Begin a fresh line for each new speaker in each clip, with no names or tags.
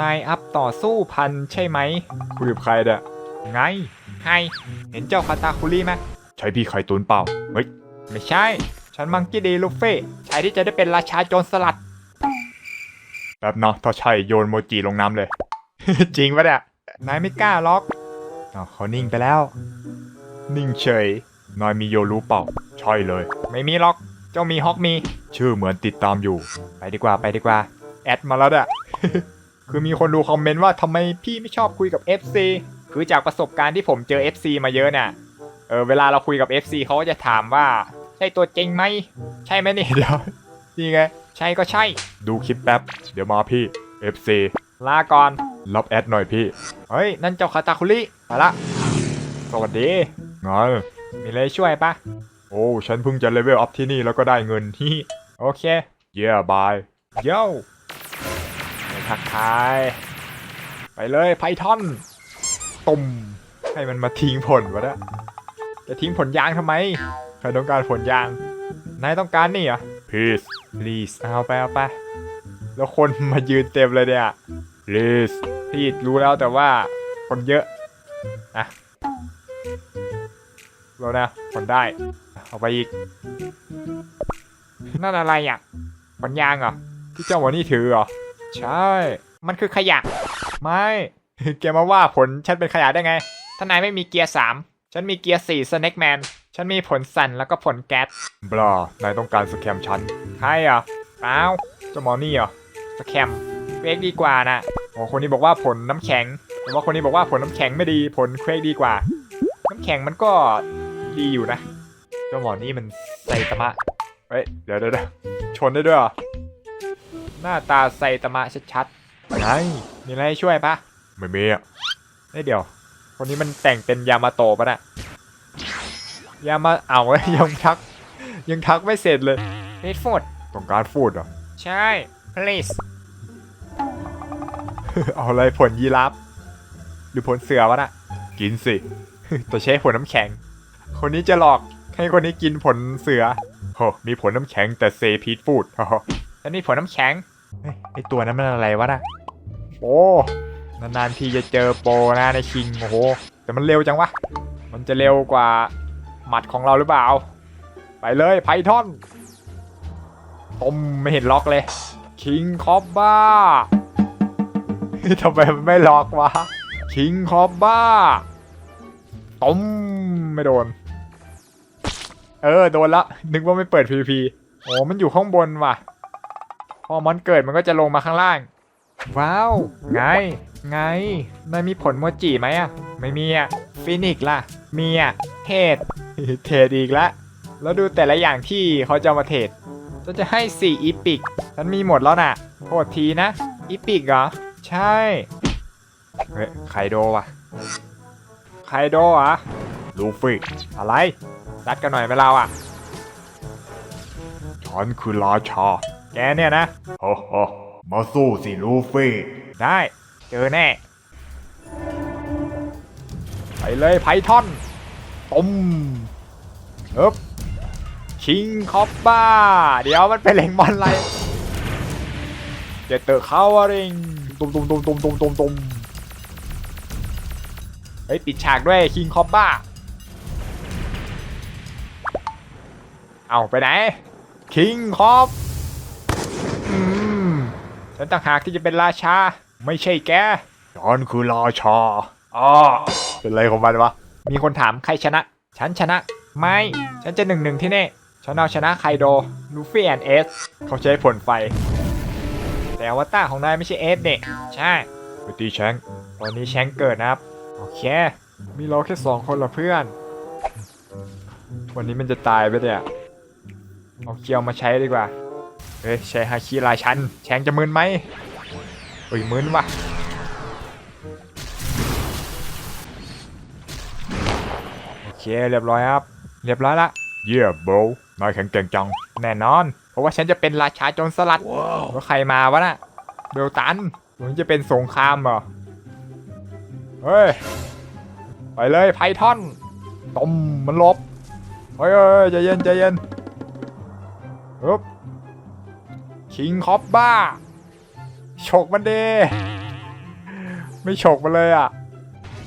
นายอัพต่อสู้พันใช่ไหม คุยกับใครเด้อไงไฮเห็นเจ้าคาตาคุริไหมใช่พี่ไข่ตุนเปล่า เฮ้ย ไม่ใช่ ฉันมังกี้ดีลูเฟ่ชายที่จะได้เป็นราชาโจรสลัดแบบเนาะถ้าใช่โยนโมจิลงน้ำเลย จริงปะเนี่ย นายไม่กล้าล็อกอ้าวเขานิ่งไปแล้ว นิ่งเฉย นายมีโยรู้เปล่า ใช่เลย ไม่มีล็อก เจ้ามีฮอกมี ชื่อเหมือนติดตามอยู่ ไปดีกว่าไปดีกว่า แอดมาแล้วอะ คือมีคนดูคอมเมนต์ว่าทำไมพี่ไม่ชอบคุยกับ FC คือจากประสบการณ์ที่ผมเจอ FC มาเยอะเนี่ยเออเวลาเราคุยกับ FC เขาก็จะถามว่าใช่ตัวจริงไหม ใช่ไหมเนี่ยเดี๋ยวนี่ไง ใช่ก็ใช่ ดูคลิปแป๊บ เดี๋ยวมาพี่ FC ลาก่อน รับแอดหน่อยพี่ เฮ้ย นั่นเจ้าคาตาคุริมาละ สวัสดีไงมีอะไรช่วยปะโอ้ ฉันเพิ่งจะเลเวลอัพที่นี่แล้วก็ได้เงินที่ โอเค เย่บายโย่ไป ทักทาย ไปเลยไพทอนตุ่มให้มันมาทิ้งผลวะเนี่ยจะทิ้งผลยางทำไมใครต้องการผลยาง นายต้องการนี่เหรอ please please เอาไปเอาไป แล้วคนมายืนเต็มเลยเนี่ย please พี่รู้แล้วแต่ว่าคนเยอะอะเรานะผลได้ เอาไปอีก นั่นอะไรอะผลยางเหรอที่เจ้าหมอนี่ถือเหรอ ใช่ มันคือขยะ ไม่ แกมาว่าผลฉันเป็นขยะได้ไง ถ้านายไม่มีเกียร์สามฉันมีเกียร์สี่สแน็คแมน ฉันมีผลสั่นแล้วก็ผลแก๊สบลานายต้องการสแคมฉัน ใครอะเปล่าเจ้าหมอนี่เหรอสแคมเควกดีกว่านะโอ้คนนี้บอกว่าผลน้ำแข็ง แต่ว่าคนนี้บอกว่าผลน้ำแข็งไม่ดี ผลเควกดีกว่า น้ำแข็งมันก็ดีอยู่นะเจ้าหมอนี่มันไซตามะ เฮ้ย เดี๋ยวเดี๋ยวเดี๋ยวชนได้ด้วยเหรอ หน้าตาไซตามะชัดๆไงมีอะไรให้ช่วยปะไม่มีอะเฮ้ยเดี๋ยว คนนี้มันแต่งเป็นยามาโตะปะน่ะยามาเอายังทัก ยังทักไม่เสร็จเลยเฮดฟูดต้องการฟูดเหรอ ใช่ please เอาอะไรผลยีราฟหรือผลเสือวะน่ะกินสิแต่ใช้ผลน้ำแข็ง คนนี้จะหลอกให้คนนี้กินผลเสือโหมีผลน้ำแข็งแต่เซพีทฟูดโอ้โหฉันมีผลน้ำแข็ง เฮ้ยไอตัวนั้นมันอะไรวะน่ะโอ้นานๆทีจะเจอโปรนะในคิงโอ้โหแต่มันเร็วจังวะมันจะเร็วกว่าหมัดของเราหรือเปล่า ไปเลยไพทอนต้มไม่เห็นล็อกเลยคิงคอบบ้าทำไมมันไม่ล็อกวะคิงคอบบ้าต้มไม่โดน เออ โดนละ นึกว่าไม่เปิด PVP โอ้มันอยู่ข้างบนว่ะ พอมันเกิดมันก็จะลงมาข้างล่าง ว้าว ไง ไงนายมีผลโมจิไหมอะ ไม่มีอะฟินิกซ์ล่ะ มีอะ เทศเทศอีกละ แล้วดูแต่ละอย่างที่เขาจะเอามาเทศฉันจะให้ 4 อีพิกฉันมีหมดแล้วน่ะโทษทีนะ อีพิกเหรอ ใช่ เฮ้ยไคโดว่ะไคโดเหรอะลูฟี่อะไรรัดกันหน่อยไหมเราอะฉันคือราชา แกเนี่ยนะ
ฮ่าฮ่ามาสู้สิลูฟี่
ได้ เจอแน่ ไปเลยไพทอนต้มเอ๊บคิงคอปบ้า เดี๋ยวมันเป็นเหล็งมอนอะไร เจเตอร์เข้าวริงตุมตุมตุมตุมตุมตุมตุมเฮ้ย ปิดฉากด้วยคิงคอปบ้า เอาไปไหนคิงคอปอืม ฉันต่างหากที่จะเป็นราชา ไม่ใช่แก
ฉันคือราชา
อ๋อเป็นไรของมันวะ มีคนถามใครชนะ ฉันชนะ ไม่ ฉันจะหนึ่งหนึ่งที่นี่ ฉันเอาชนะไคโดลูฟี่แอนเอส เขาใช้ผลไฟ แต่อวตารของนายไม่ใช่เอสเนี่ยใช่
ไปตีแชง
ตอนนี้แชงเกิดนะครับ โอเค มีเราแค่สองคนละเพื่อน วันนี้มันจะตายไปเนี่ย เอาเคียวมาใช้ดีกว่า เฮ้ยใช้ฮาคิราชัน แชงจะมึนไหมเฮ้ยมึนว่ะโอเคเรียบร้อยครับ เรียบร้อยละ
เย่โบรนายแข็งแกร่งจัง
แน่นอน เพราะว่าฉันจะเป็นราชาโจรสลัดว่าใครมาวะน่ะเบลตันมันจะเป็นสงครามเหรอ เฮ้ย ไปเลยไพทอนต้มมันลบเฮ้ยเฮ้ยใจเย็นใจเย็นปึ๊บ คิงคอปบ้า ฉกมันเดไม่ฉกมาเลยอะ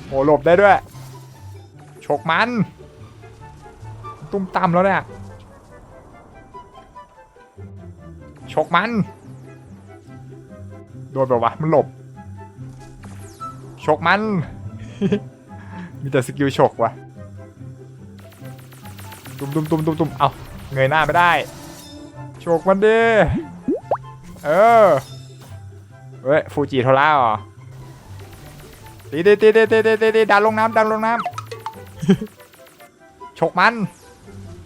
โหหลบได้ด้วย ฉกมัน ตุ้มตามแล้วเนี่ย ฉกมัน โดนแบบวะมันหลบ ฉกมัน มีแต่สกิลฉกว่ะ ตุ้มตุ้มตุ้มตุ้มตุ้มเอาเงยหน้าไม่ได้โฉกมันดิ เออเฮ้ยฟูจิโทล่าเหรอตีตีตีตีตีตีตีตีดันลงน้ำดันลงน้ำฉกมัน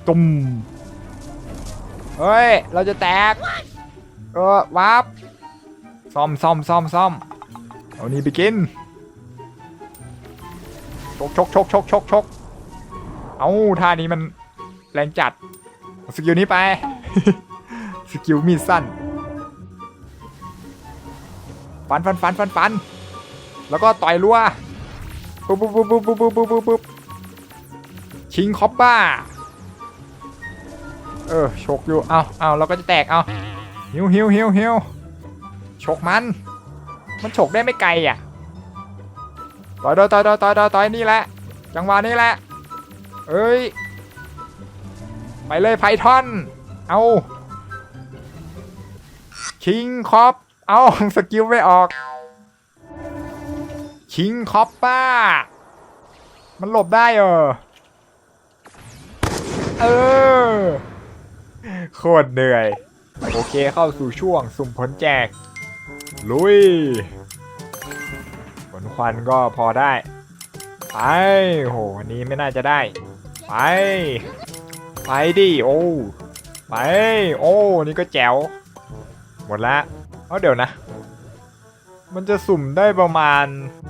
ตุ่มเฮ้ย เราจะแตก เออวับซ่อมซ่อมซ่อมซ่อมเอานี่ไปกิน ชกชกชกชกชกชกเอาท่านี้มันแรงจัด สกิลนี้ไป สกิลมีดสั้น ฟันฟันฟันฟันฟันแล้วก็ต่อยรัวปุ๊บปุ๊บปุ๊บปุ๊บปุ๊บปุ๊บปุ๊บปุ๊บชิงคอปป้า เออฉกอยู่ เอาเอาเราก็จะแตก เอาหิวหิวหิวหิวฉกมัน มันฉกได้ไม่ไกลอะต่อยต่อยต่อยต่อยต่อยต่อยต่อยนี่แหละ จังหวะนี้แหละ เอ้ย ไปเลยไพทอน เอาชิงคอป เอาสกิลไม่ออกชิงคอปป้า มันหลบได้เออ เออ โคตรเหนื่อย โอเคเข้าสู่ช่วงสุ่มผลแจก ลุย ผลควันก็พอได้ ไป โหอันนี้ไม่น่าจะได้ ไป ไปดิ โอ้ ไป โอ้ นี่ก็แจ๋ว หมดละ เอาเดี๋ยวนะ มันจะสุ่มได้ประมาณ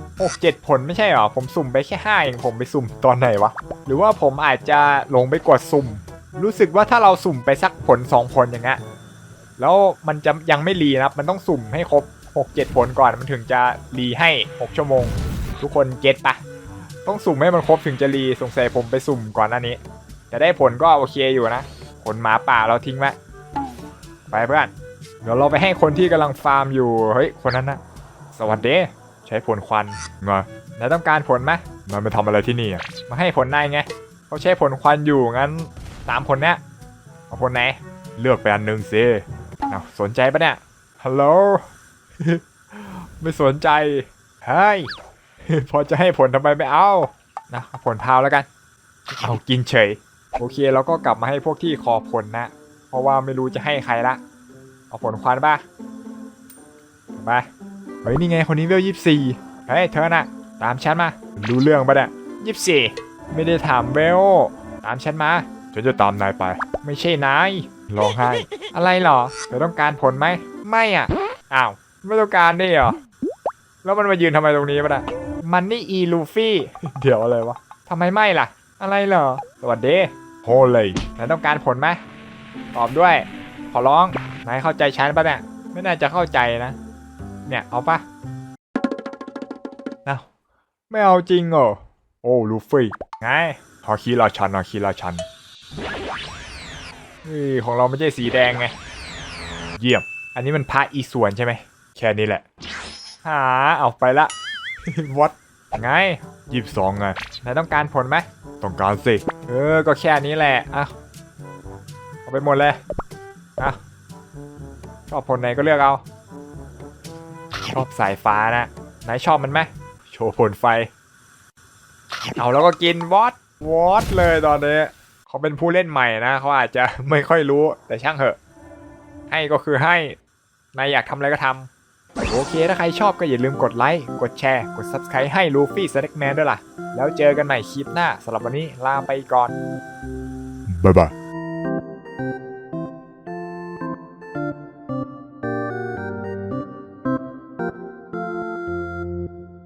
6-7ผลไม่ใช่หรอ ผมสุ่มไปแค่5เองผมไปสุ่มตอนไหนวะ หรือว่าผมอาจจะลงไปกดสุ่ม รู้สึกว่าถ้าเราสุ่มไปสักผล2ผลอย่างเงี้ยแล้วมันจะยังไม่รีนะครับ มันต้องสุ่มให้ครบ6-7ผลก่อนมันถึงจะรีให้6ชั่วโมง ทุกคนเก็ตปะต้องสุ่มให้มันครบถึงจะรีสงสัยผมไปสุ่มก่อนหน้านี้ จะได้ผลก็โอเคอยู่นะ ผลหมาป่าเราทิ้งไว้ไปเพื่อน เดี๋ยวเราไปให้คนที่กำลังฟาร์มอยู่ เฮ้ย คนนั้นนะสวัสดี ใช้ผลควัน
ไง
นายต้องการผลไหม
นายมาทำอะไรที่นี่อะ
มาให้ผลนายไงเขาใช้ผลควันอยู่งั้นสามผลเนี้ยเอาผลไหน
เลือกไปอันหนึ่งสิ
เอาสนใจปะเนี่ยฮัลโหลไม่สนใจเฮ้ยพอจะให้ผลทำไมไม่เอานะผลพาวแล้วกัน เอากินเฉย โอเคเราก็กลับมาให้พวกที่คอผลนะ เพราะว่าไม่รู้จะให้ใครละ เอาผลควันป่ะไปเฮ้ยนี่ไงคนนี้เวลยี่สี่เฮ้ยเธอน่ะ ตามฉันมารู้เรื่องปะเนี่ยยี่สี่ไม่ได้ถามเวลตามฉันมา
ฉันจะตามนายไป
ไม่ใช่นายร้องไห้อะไรเหรอเธอต้องการผลไหมไม่อะอ้าวไม่ต้องการนี่เหรอแล้วมันมายืนทำไมตรงนี้ปะนะมันนี่อีลูฟี่เดี๋ยวอะไรวะทำไมไม่ล่ะ อะไรเหรอสวัสดี
โฮเลย
นายต้องการผลไหมตอบด้วย ขอร้อง นายเข้าใจฉันปะเนี่ย ไม่น่าจะเข้าใจนะ เนี่ยเอาปะเอาไม่เอาจริงเหรอ
โอ้ลูฟี่
ไง
ฮาคิราชันฮาคิราชัน
เฮ้ยของเราไม่ใช่สีแดงไง
เยี่ยม
อันนี้มันพระอีส่วนใช่ไหม
แค่นี้แหละ
หา เอาไปละ วัดไง
ยี่สิบสองไง
นายต้องการผลไหม
ต้องการสิ
เออ ก็แค่นี้แหละอะเอาไปหมดเลยอะช อบผลไหนก็เลือกเอา ชอบสายฟ้านะนายชอบมันไหมโชว์ผลไฟ เอาแล้วก็กินวอตวอตเลยตอนนี้เขาเป็นผู้เล่นใหม่นะเขาอาจจะไม่ค่อยรู้แต่ช่างเถอะ ให้ก็คือให้นายอยากทำอะไรก็ทำโอเคถ้าใครชอบก็อย่าลืมกดไลค์กดแชร์ กด Subscribe ให้ลูฟี่สแน็คแมนด้วยล่ะ แล้วเจอกันใหม่คลิปหน้าสำหรับวันนี้ลาไปก่อน
บ๊ายบาย